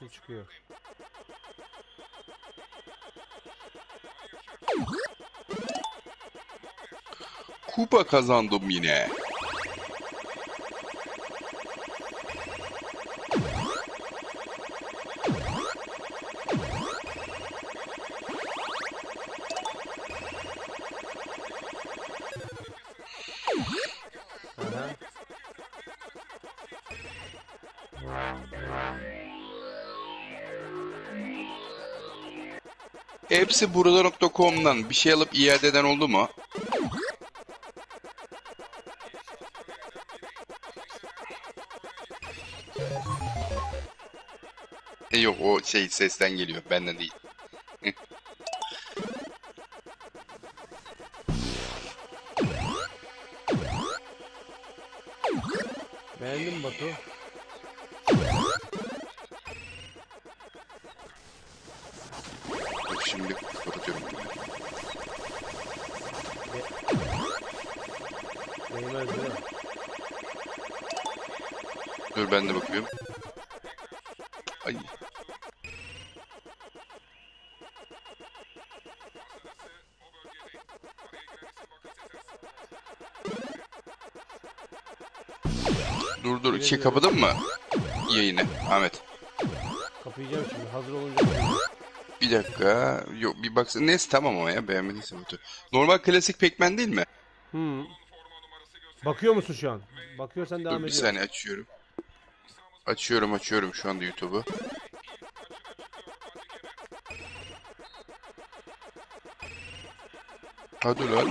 diyorsun çıkıyor. Kupa kazandım yine. Aha. Hepsi burada.com'dan bir şey alıp iade oldu mu? E yok o şey sesten geliyor benden değil. Beğendin mi Batu? Şimdi kapatıyorum. Değmez değil mi? Dur ben de bakıyorum. Ay. Dur dur şey kapadın mı? Yayını Ahmet. Kapayacağım şimdi hazır olunca. Bir dakika. Yok bir baksana. Neyse tamam ama ya beğenmediyse bu tür. Normal klasik Pac-Man değil mi? Hmm. Bakıyor musun şu an? Bakıyorsan devam Dur bir ediyor. saniye açıyorum. Açıyorum açıyorum şu anda YouTube'u. Hadi lan.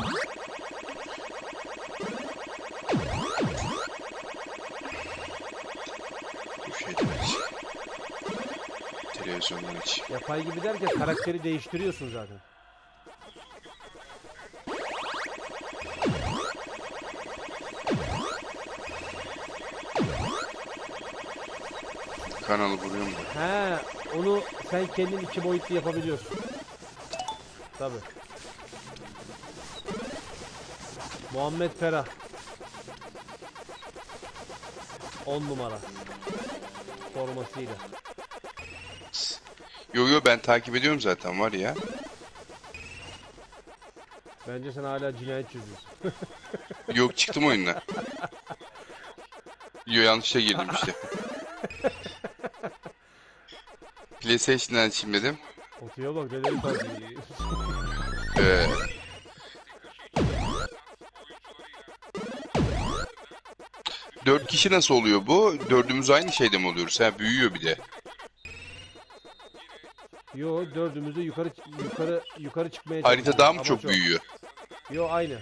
Televizyondan aç. Yapay gibi derken karakteri değiştiriyorsun zaten. Kanalı vuruyorum da. He, onu sen kendin iki boyutlu yapabiliyorsun. Tabi. Muhammed Ferah. 10 numara. Formasıyla. Yo yo ben takip ediyorum zaten var ya. Bence sen hala cinayet çözüyorsun. Yok çıktım oyundan. Yo yanlışa girdim işte. PlayStation'dan açayım dedim. Otuya bak neleri takip ediyor. Ee, Dört kişi nasıl oluyor bu? Dördümüz aynı şeyde mi oluyoruz? Ha büyüyor bir de. Yo dördümüz de yukarı yukarı yukarı çıkmaya Harita çalışıyoruz. daha mı Ama çok büyüyor? Yo aynı.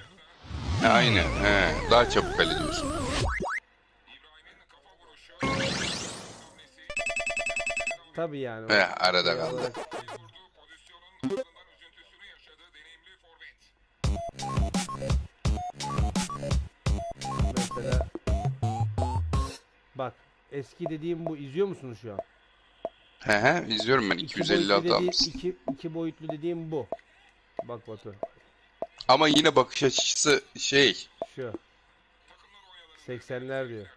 Aynı. He, daha çabuk hallediyorsun. Tabi yani. He, arada Şey kaldı. olarak- Mesela bak eski dediğim bu izliyor musunuz şu an? He he izliyorum ben İki 256 boyutlu almışsın. iki, iki boyutlu dediğim bu. Bak Batu Ama yine bakış açısı şey. şu. 80'ler diyor.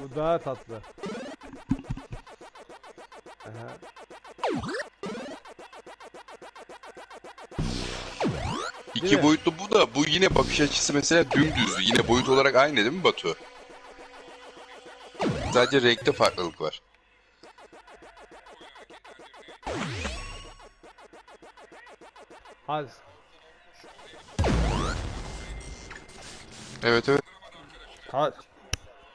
Bu daha tatlı. Aha. İki mi? boyutlu bu da bu yine bakış açısı mesela dümdüz. Yine boyut olarak aynı değil mi Batu? Sadece renkte farklılık var. Hadi. Evet evet. Hadi.